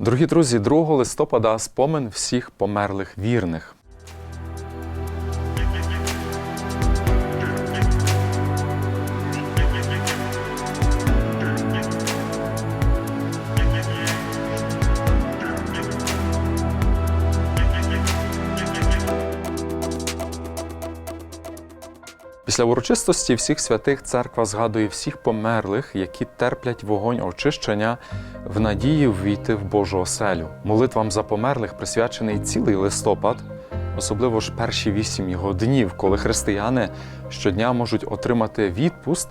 Дорогі друзі, 2 листопада спомин всіх померлих вірних. Після урочистості всіх святих церква згадує всіх померлих, які терплять вогонь очищення в надії ввійти в Божу оселю. Молитвам за померлих присвячений цілий листопад, особливо ж перші вісім його днів, коли християни щодня можуть отримати відпуст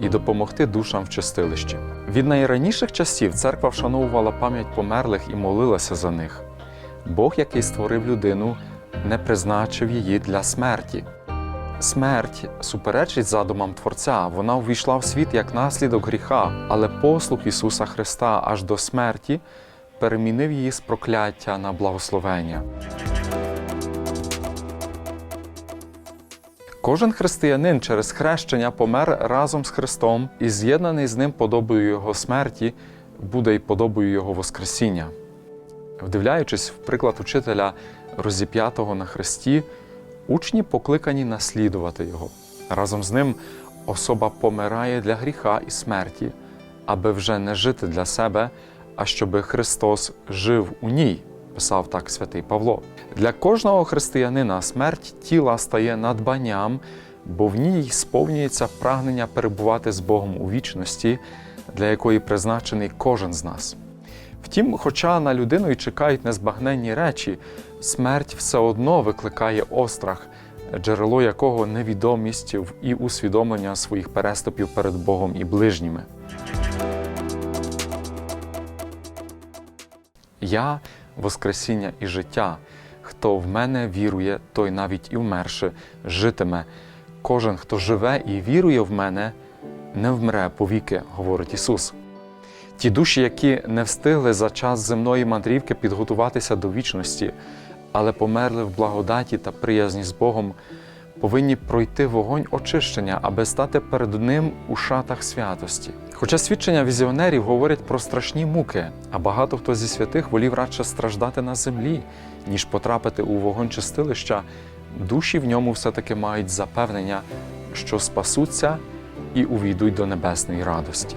і допомогти душам в чистилищі. Від найраніших часів церква вшановувала пам'ять померлих і молилася за них. Бог, який створив людину, не призначив її для смерті. Смерть суперечить задумам Творця. Вона увійшла в світ як наслідок гріха, але послуг Ісуса Христа аж до смерті перемінив її з прокляття на благословення. Кожен християнин через хрещення помер разом з Христом і з'єднаний з ним подобою Його смерті, буде й подобою Його Воскресіння. Вдивляючись в приклад учителя розіп'ятого на хресті, учні покликані наслідувати його. Разом з ним особа помирає для гріха і смерті, аби вже не жити для себе, а щоби Христос жив у ній, писав так святий Павло. Для кожного християнина смерть тіла стає надбанням, бо в ній сповнюється прагнення перебувати з Богом у вічності, для якої призначений кожен з нас. Втім, хоча на людину й чекають незбагненні речі, смерть все одно викликає острах, джерело якого невідомість і усвідомлення своїх переступів перед Богом і ближніми. Я Воскресіння і життя. Хто в мене вірує, той навіть і вмерши, житиме. Кожен, хто живе і вірує в мене, не вмре повіки, говорить Ісус. Ті душі, які не встигли за час земної мандрівки підготуватися до вічності, але померли в благодаті та приязні з Богом, повинні пройти вогонь очищення, аби стати перед Ним у шатах святості. Хоча свідчення візіонерів говорять про страшні муки, а багато хто зі святих волів радше страждати на землі, ніж потрапити у вогонь чистилища, душі в ньому все-таки мають запевнення, що спасуться і увійдуть до небесної радості.